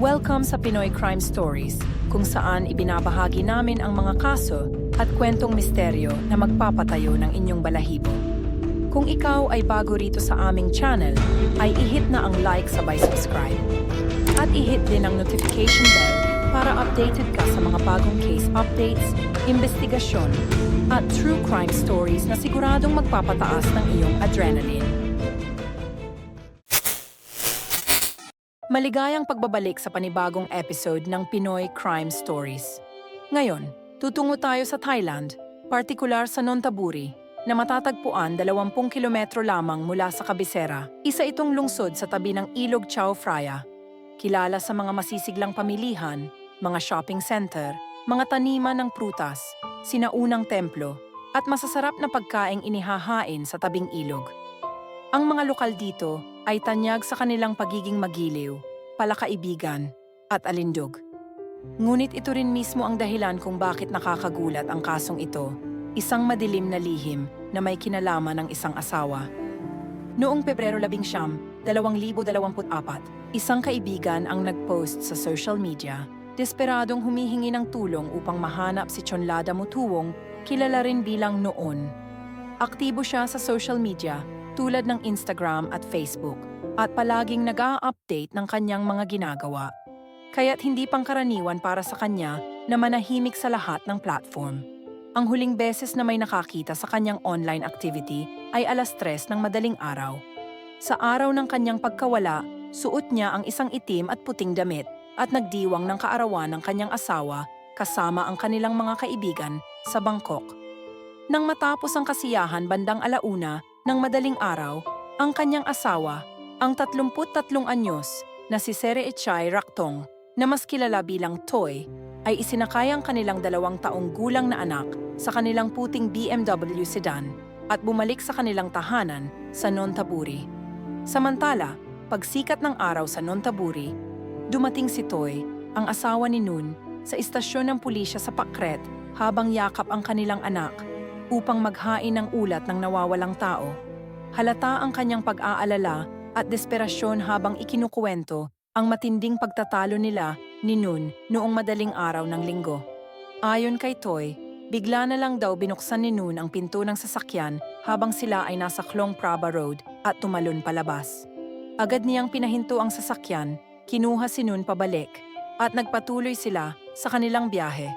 Welcome sa Pinoy Crime Stories, kung saan ibinabahagi namin ang mga kaso at kwentong misteryo na magpapatayo ng inyong balahibo. Kung ikaw ay bago rito sa aming channel, ay i-hit na ang like sabay subscribe. At i-hit din ang notification bell para updated ka sa mga bagong case updates, investigasyon, at true crime stories na siguradong magpapataas ng iyong adrenaline. Maligayang pagbabalik sa panibagong episode ng Pinoy Crime Stories. Ngayon, tutungo tayo sa Thailand, partikular sa Nontaburi, na matatagpuan 20 kilometro lamang mula sa kabisera. Isa itong lungsod sa tabi ng Ilog Chao Phraya. Kilala sa mga masisiglang pamilihan, mga shopping center, mga taniman ng prutas, sinaunang templo, at masasarap na pagkaing inihahain sa tabing ilog. Ang mga lokal dito ay tanyag sa kanilang pagiging magiliw, palakaibigan, at alindog. Ngunit ito rin mismo ang dahilan kung bakit nakakagulat ang kasong ito, isang madilim na lihim na may kinalaman ng isang asawa. Noong Pebrero 11, 2024, isang kaibigan ang nagpost sa social media, desperadong humihingi ng tulong upang mahanap si Chonlada Mutuwong, kilala rin bilang Noon. Aktibo siya sa social media tulad ng Instagram at Facebook at palaging nag update ng kanyang mga ginagawa. Kaya't hindi pangkaraniwan para sa kanya na manahimik sa lahat ng platform. Ang huling beses na may nakakita sa kanyang online activity ay alas tres ng madaling araw. Sa araw ng kanyang pagkawala, suot niya ang isang itim at puting damit at nagdiwang ng kaarawan ng kanyang asawa kasama ang kanilang mga kaibigan sa Bangkok. Nang matapos ang kasiyahan bandang alauna ng madaling araw, ang kanyang asawa, ang 33 anyos na si Sere Echay Raktong, na mas kilala bilang Toy, ay isinakay ang kanilang dalawang taong gulang na anak sa kanilang puting BMW sedan at bumalik sa kanilang tahanan sa Nontaburi. Samantala, pagsikat ng araw sa Nontaburi, dumating si Toy, ang asawa ni Nun, sa istasyon ng pulisya sa Pakret habang yakap ang kanilang anak upang maghain ng ulat ng nawawalang tao. Halata ang kanyang pag-aalala at desperasyon habang ikinukuwento ang matinding pagtatalo nila ni Nun noong madaling araw ng linggo. Ayon kay Toy, bigla na lang daw binuksan ni Nun ang pinto ng sasakyan habang sila ay nasa Klong Praba Road at tumalon palabas. Agad niyang pinahinto ang sasakyan, kinuha si Nun pabalik, at nagpatuloy sila sa kanilang biyahe.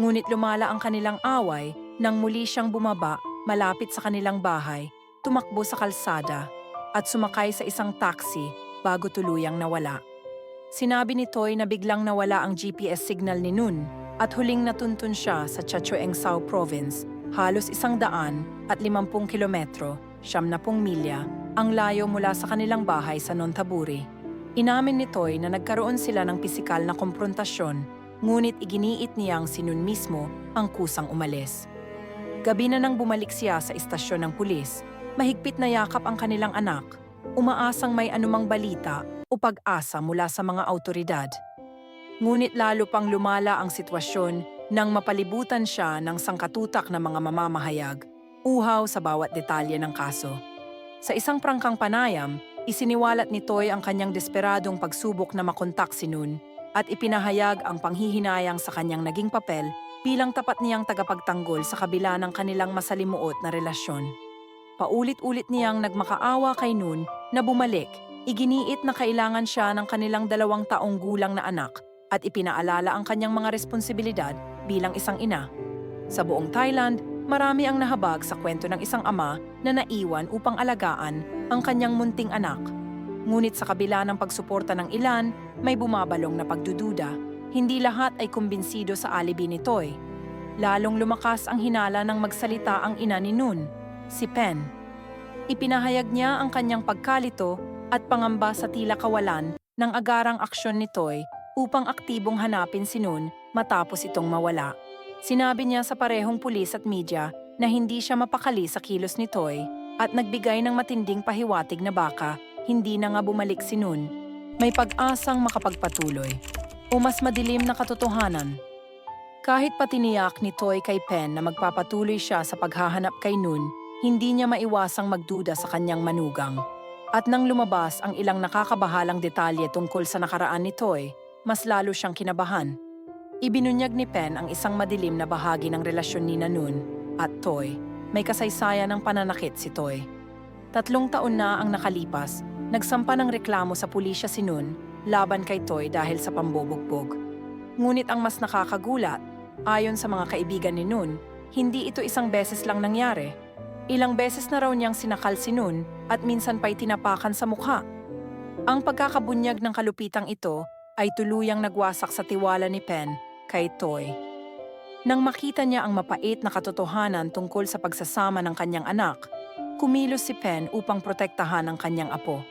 Ngunit lumala ang kanilang away nang muli siyang bumaba malapit sa kanilang bahay, tumakbo sa kalsada, at sumakay sa isang taxi bago tuluyang nawala. Sinabi ni Toy na biglang nawala ang GPS signal ni Nun at huling natuntun siya sa Chachoengsao Province, halos isang daan at limampung kilometro, siyam na pung milya, ang layo mula sa kanilang bahay sa Nontaburi. Inamin ni Toy na nagkaroon sila ng pisikal na komprontasyon, ngunit iginiit niyang si Nun mismo ang kusang umalis. Gabi na nang bumalik siya sa istasyon ng pulis, mahigpit na yakap ang kanilang anak, umaasang may anumang balita o pag-asa mula sa mga autoridad. Ngunit lalo pang lumala ang sitwasyon nang mapalibutan siya ng sangkatutak na mga mamamahayag, uhaw sa bawat detalye ng kaso. Sa isang prangkang panayam, isiniwalat ni Toy ang kanyang desperadong pagsubok na makontak si Nun at ipinahayag ang panghihinayang sa kanyang naging papel bilang tapat niyang tagapagtanggol sa kabila ng kanilang masalimuot na relasyon. Paulit-ulit niyang nagmakaawa kay Nun na bumalik, iginiit na kailangan siya ng kanilang dalawang taong gulang na anak at ipinaalala ang kanyang mga responsibilidad bilang isang ina. Sa buong Thailand, marami ang nahabag sa kwento ng isang ama na naiwan upang alagaan ang kanyang munting anak. Ngunit sa kabila ng pagsuporta ng ilan, may bumabalong na pagdududa. Hindi lahat ay kumbinsido sa alibi ni Toy. Lalong lumakas ang hinala ng magsalita ang ina ni Nun, si Pen. Ipinahayag niya ang kanyang pagkalito at pangamba sa tila kawalan ng agarang aksyon ni Toy upang aktibong hanapin si Nun matapos itong mawala. Sinabi niya sa parehong pulis at media na hindi siya mapakali sa kilos ni Toy at nagbigay ng matinding pahiwatig na baka hindi na nga bumalik si Nun. May pag-asang makapagpatuloy o mas madilim na katotohanan. Kahit patiniyak ni Toy kay Pen na magpapatuloy siya sa paghahanap kay Nun, hindi niya maiwasang magduda sa kanyang manugang. At nang lumabas ang ilang nakakabahalang detalye tungkol sa nakaraan ni Toy, mas lalo siyang kinabahan. Ibinunyag ni Pen ang isang madilim na bahagi ng relasyon ni Nun at Toy. May kasaysayan ng pananakit si Toy. Tatlong taon na ang nakalipas, nagsampa ng reklamo sa pulisya si Nun laban kay Toy dahil sa pambubugbog. Ngunit ang mas nakakagulat, ayon sa mga kaibigan ni Nun, hindi ito isang beses lang nangyari. Ilang beses na raw niyang sinakal si Nun at minsan pa'y tinapakan sa mukha. Ang pagkakabunyag ng kalupitang ito ay tuluyang nagwasak sa tiwala ni Pen kay Toy. Nang makita niya ang mapait na katotohanan tungkol sa pagsasama ng kanyang anak, kumilos si Pen upang protektahan ang kanyang apo.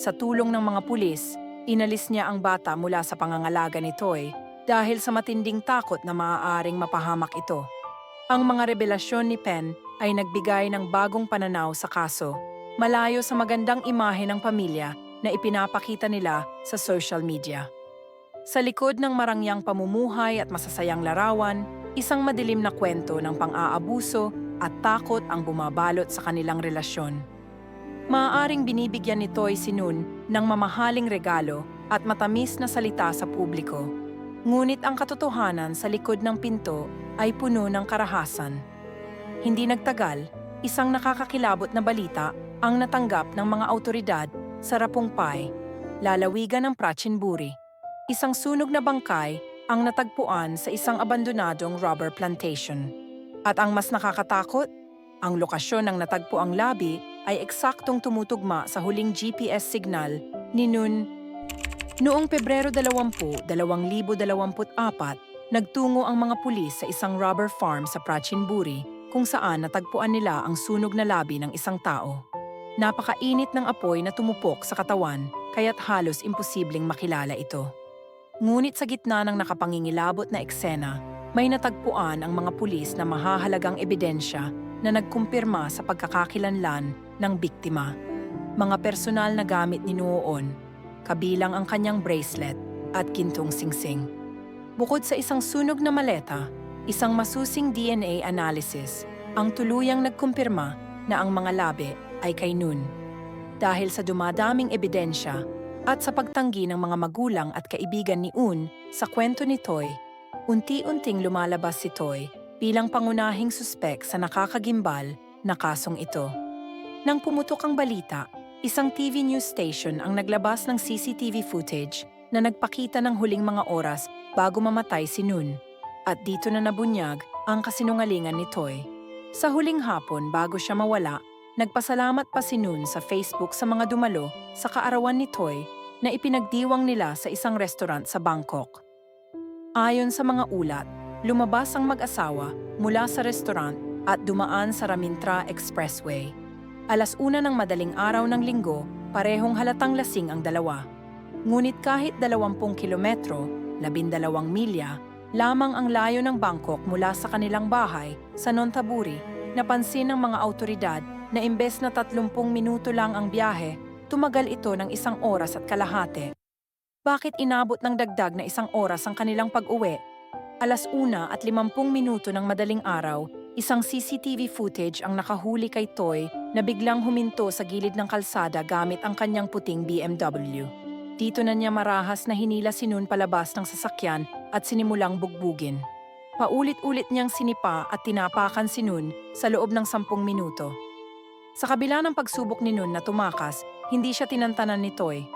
Sa tulong ng mga pulis, inalis niya ang bata mula sa pangangalaga ni Toy dahil sa matinding takot na maaaring mapahamak ito. Ang mga revelasyon ni Pen ay nagbigay ng bagong pananaw sa kaso, malayo sa magandang imahe ng pamilya na ipinapakita nila sa social media. Sa likod ng marangyang pamumuhay at masasayang larawan, isang madilim na kwento ng pang-aabuso at takot ang bumabalot sa kanilang relasyon. Maaaring binibigyan ni Toy si Nun ng mamahaling regalo at matamis na salita sa publiko. Ngunit ang katotohanan sa likod ng pinto ay puno ng karahasan. Hindi nagtagal, isang nakakakilabot na balita ang natanggap ng mga autoridad sa Rapungpay, lalawigan ng Prachinburi. Isang sunog na bangkay ang natagpuan sa isang abandonadong rubber plantation. At ang mas nakakatakot, ang lokasyon ng natagpuang labi ay eksaktong tumutugma sa huling GPS signal ni Nun. Noong Pebrero 20, 2024, nagtungo ang mga pulis sa isang rubber farm sa Prachinburi kung saan natagpuan nila ang sunog na labi ng isang tao. Napakainit ng apoy na tumupok sa katawan kaya't halos imposibleng makilala ito. Ngunit sa gitna ng nakapangingilabot na eksena, may natagpuan ang mga pulis na mahahalagang ebidensya na nagkumpirma sa pagkakakilanlan ng biktima. Mga personal na gamit ni Noon, kabilang ang kanyang bracelet at gintong singsing. Bukod sa isang sunog na maleta, isang masusing DNA analysis ang tuluyang nagkumpirma na ang mga labi ay kay Nun. Dahil sa dumadaming ebidensya at sa pagtanggi ng mga magulang at kaibigan ni Un sa kwento ni Toy, unti-unting lumalabas si Toy bilang pangunahing suspek sa nakakagimbal na kasong ito. Nang pumutok ang balita, isang TV news station ang naglabas ng CCTV footage na nagpakita ng huling mga oras bago mamatay si Nun. At dito na nabunyag ang kasinungalingan ni Toy. Sa huling hapon bago siya mawala, nagpasalamat pa si Nun sa Facebook sa mga dumalo sa kaarawan ni Toy na ipinagdiwang nila sa isang restaurant sa Bangkok. Ayon sa mga ulat, lumabas ang mag-asawa mula sa restaurant at dumaan sa Ramintra Expressway. Alas una ng madaling araw ng linggo, parehong halatang lasing ang dalawa. Ngunit kahit 20 kilometro, 12 milya, lamang ang layo ng Bangkok mula sa kanilang bahay sa Nontaburi, napansin ng mga autoridad na imbes na 30 minuto lang ang biyahe, tumagal ito ng isang oras at kalahati. Bakit inabot ng dagdag na isang oras ang kanilang pag-uwi? Alas una at 50 minuto ng madaling araw, isang CCTV footage ang nakahuli kay Toy na biglang huminto sa gilid ng kalsada gamit ang kanyang puting BMW. Dito na niya marahas na hinila si Nun palabas ng sasakyan at sinimulang bugbugin. Paulit-ulit niyang sinipa at tinapakan si Nun sa loob ng sampung minuto. Sa kabila ng pagsubok ni Nun na tumakas, hindi siya tinantanan ni Toy.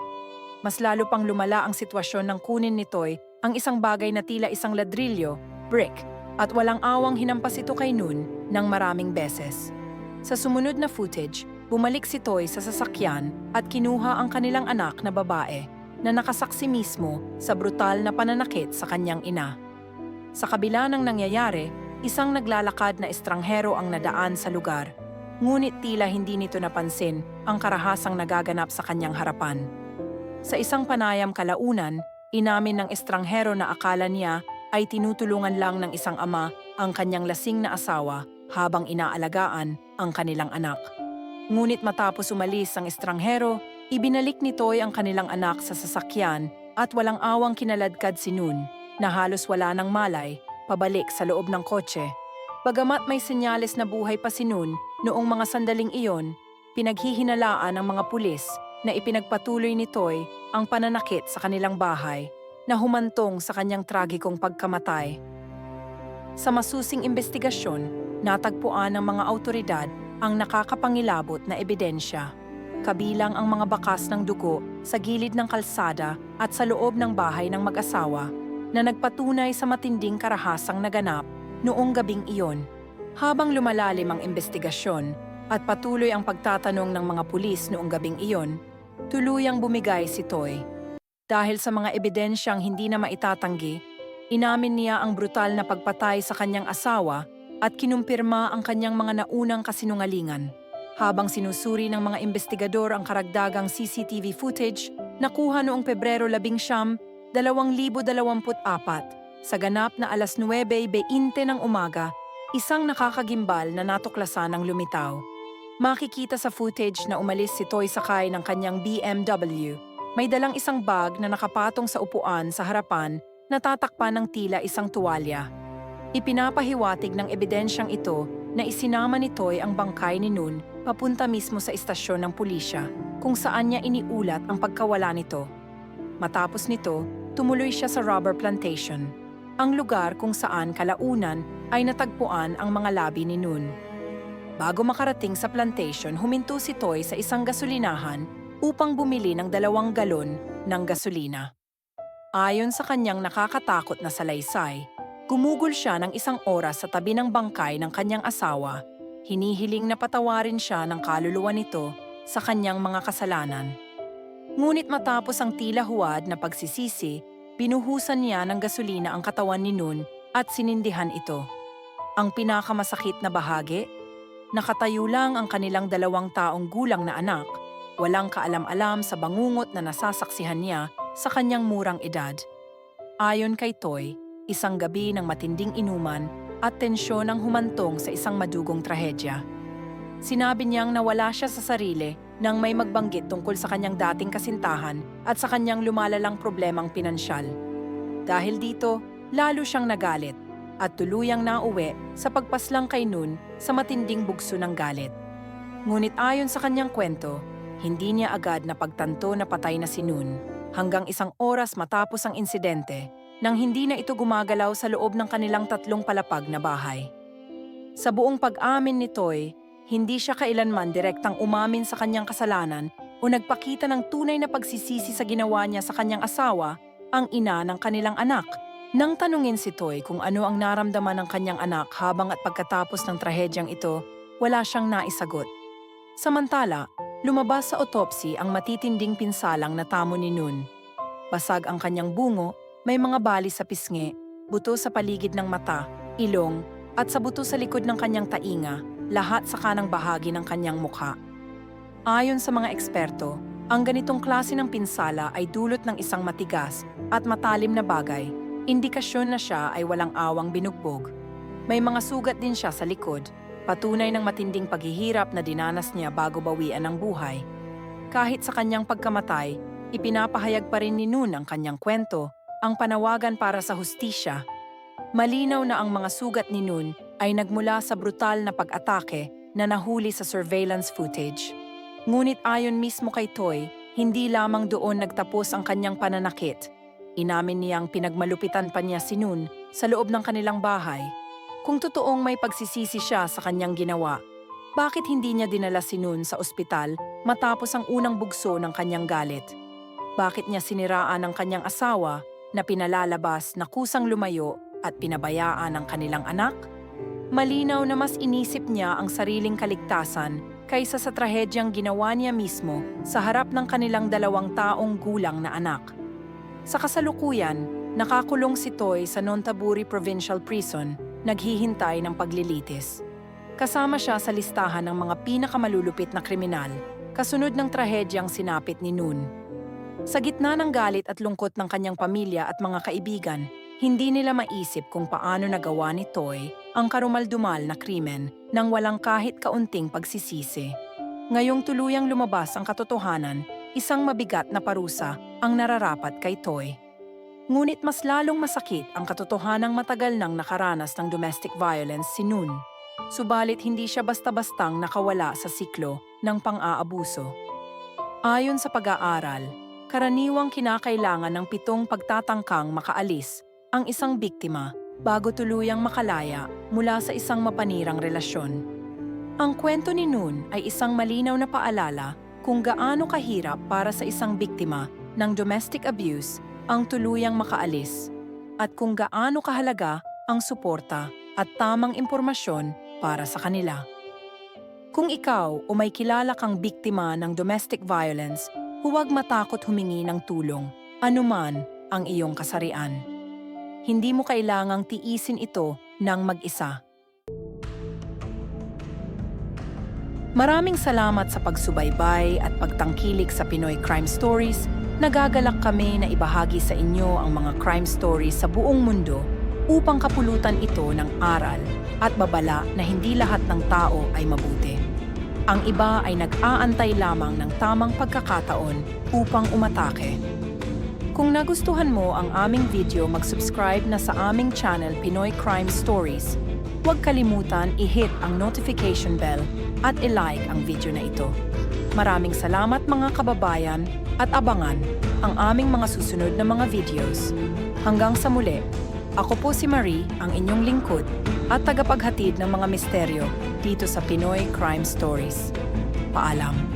Mas lalo pang lumala ang sitwasyon ng kunin ni Toy ang isang bagay na tila isang ladrilyo, brick, at walang awang hinampas ito kay Nun ng maraming beses. Sa sumunod na footage, bumalik si Toy sa sasakyan at kinuha ang kanilang anak na babae na nakasaksi mismo sa brutal na pananakit sa kanyang ina. Sa kabila ng nangyayari, isang naglalakad na estranghero ang nadaan sa lugar. Ngunit tila hindi nito napansin ang karahasang nagaganap sa kanyang harapan. Sa isang panayam kalaunan, inamin ng estranghero na akala niya ay tinutulungan lang ng isang ama ang kanyang lasing na asawa habang inaalagaan ang kanilang anak. Ngunit matapos umalis ang estranghero, ibinalik ni Toy ang kanilang anak sa sasakyan at walang awang kinaladkad si Nun na halos wala ng malay pabalik sa loob ng kotse. Bagamat may senyales na buhay pa si Nun noong mga sandaling iyon, pinaghihinalaan ng mga pulis na ipinagpatuloy ni Toy ang pananakit sa kanilang bahay na humantong sa kanyang tragikong pagkamatay. Sa masusing investigasyon, natagpuan ng mga autoridad ang nakakapangilabot na ebidensya. Kabilang ang mga bakas ng dugo sa gilid ng kalsada at sa loob ng bahay ng mag-asawa na nagpatunay sa matinding karahasang naganap noong gabing iyon. Habang lumalalim ang investigasyon at patuloy ang pagtatanong ng mga pulis noong gabing iyon, tuluyang bumigay si Toy. Dahil sa mga ebidensyang hindi na maitatanggi, inamin niya ang brutal na pagpatay sa kanyang asawa at kinumpirma ang kanyang mga naunang kasinungalingan. Habang sinusuri ng mga investigador ang karagdagang CCTV footage, nakuha noong Pebrero 11, 2024, sa ganap na alas 9.20 ng umaga, isang nakakagimbal na natuklasan ng lumitaw. Makikita sa footage na umalis si Toy sakay ng kanyang BMW. May dalang isang bag na nakapatong sa upuan sa harapan na tatakpan ng tila isang tuwalya. Ipinapahiwatig ng ebidensyang ito na isinama ni Toy ang bangkay ni Noon papunta mismo sa istasyon ng pulisya kung saan niya iniulat ang pagkawala nito. Matapos nito, tumuloy siya sa rubber plantation, ang lugar kung saan kalaunan ay natagpuan ang mga labi ni Noon. Bago makarating sa plantation, huminto si Toy sa isang gasolinahan upang bumili ng dalawang galon ng gasolina. Ayon sa kanyang nakakatakot na salaysay, gumugol siya ng isang oras sa tabi ng bangkay ng kanyang asawa. Hinihiling na patawarin siya ng kaluluwa nito sa kanyang mga kasalanan. Ngunit matapos ang tila huwad na pagsisisi, binuhusan niya ng gasolina ang katawan ni Noon at sinindihan ito. Ang pinakamasakit na bahagi, nakatayo lang ang kanilang dalawang taong gulang na anak, walang kaalam-alam sa bangungot na nasasaksihan niya sa kanyang murang edad. Ayon kay Toy, isang gabi ng matinding inuman at tensyon ang humantong sa isang madugong trahedya. Sinabi niyang nawala siya sa sarili nang may magbanggit tungkol sa kanyang dating kasintahan at sa kanyang lumalalang problemang pinansyal. Dahil dito, lalo siyang nagalit at tuluyang nauwi sa pagpaslang kay Noon sa matinding bugso ng galit. Ngunit ayon sa kanyang kwento, hindi niya agad napagtanto na patay na si Noon hanggang isang oras matapos ang insidente nang hindi na ito gumagalaw sa loob ng kanilang tatlong palapag na bahay. Sa buong pag-amin ni Toy, hindi siya kailanman direktang umamin sa kanyang kasalanan o nagpakita ng tunay na pagsisisi sa ginawa niya sa kanyang asawa, ang ina ng kanilang anak. Nang tanungin si Toy kung ano ang naramdaman ng kanyang anak habang at pagkatapos ng trahedyang ito, wala siyang naisagot. Samantala, lumabas sa autopsy ang matitinding pinsalang natamo ni Noon. Basag ang kanyang bungo, may mga bali sa pisngi, buto sa paligid ng mata, ilong, at sa buto sa likod ng kanyang tainga, lahat sa kanang bahagi ng kanyang mukha. Ayon sa mga eksperto, ang ganitong klase ng pinsala ay dulot ng isang matigas at matalim na bagay, indikasyon na siya ay walang awang binugbog. May mga sugat din siya sa likod, patunay ng matinding paghihirap na dinanas niya bago bawian ng buhay. Kahit sa kanyang pagkamatay, ipinapahayag pa rin ni Noon ang kanyang kwento, ang panawagan para sa hustisya. Malinaw na ang mga sugat ni Noon ay nagmula sa brutal na pag-atake na nahuli sa surveillance footage. Ngunit ayon mismo kay Toy, hindi lamang doon nagtapos ang kanyang pananakit. Inamin niyang pinagmalupitan pa niya si Noon sa loob ng kanilang bahay. Kung totoong may pagsisisi siya sa kanyang ginawa, bakit hindi niya dinala si Noon sa ospital matapos ang unang bugso ng kanyang galit? Bakit niya siniraan ang kanyang asawa na pinalalabas na kusang lumayo at pinabayaan ang kanilang anak? Malinaw na mas inisip niya ang sariling kaligtasan kaysa sa trahedyang ginawa niya mismo sa harap ng kanilang dalawang taong gulang na anak. Sa kasalukuyan, nakakulong si Toy sa Nontaburi Provincial Prison, naghihintay ng paglilitis. Kasama siya sa listahan ng mga pinakamalulupit na kriminal, kasunod ng trahedyang sinapit ni Noon. Sa gitna ng galit at lungkot ng kanyang pamilya at mga kaibigan, hindi nila maisip kung paano nagawa ni Toy ang karumaldumal na krimen nang walang kahit kaunting pagsisisi. Ngayong tuluyang lumabas ang katotohanan, isang mabigat na parusa ang nararapat kay Toy. Ngunit mas lalong masakit ang katotohanang matagal nang nakaranas ng domestic violence si Noon. Subalit hindi siya basta-bastang nakawala sa siklo ng pang-aabuso. Ayon sa pag-aaral, karaniwang kinakailangan ng pitong pagtatangkang makaalis ang isang biktima bago tuluyang makalaya mula sa isang mapanirang relasyon. Ang kwento ni Noon ay isang malinaw na paalala kung gaano kahirap para sa isang biktima ng domestic abuse ang tuluyang makaalis at kung gaano kahalaga ang suporta at tamang impormasyon para sa kanila. Kung ikaw o may kilala kang biktima ng domestic violence, huwag matakot humingi ng tulong, anuman ang iyong kasarian. Hindi mo kailangang tiisin ito ng mag-isa. Maraming salamat sa pagsubaybay at pagtangkilik sa Pinoy Crime Stories. Nagagalak kami na ibahagi sa inyo ang mga crime stories sa buong mundo upang kapulutan ito ng aral at babala na hindi lahat ng tao ay mabuti. Ang iba ay nag-aantay lamang ng tamang pagkakataon upang umatake. Kung nagustuhan mo ang aming video, mag-subscribe na sa aming channel Pinoy Crime Stories. Huwag kalimutan i-hit ang notification bell at i-like ang video na ito. Maraming salamat mga kababayan at abangan ang aming mga susunod na mga videos. Hanggang sa muli, ako po si Marie, ang inyong lingkod at tagapaghatid ng mga misteryo dito sa Pinoy Crime Stories. Paalam.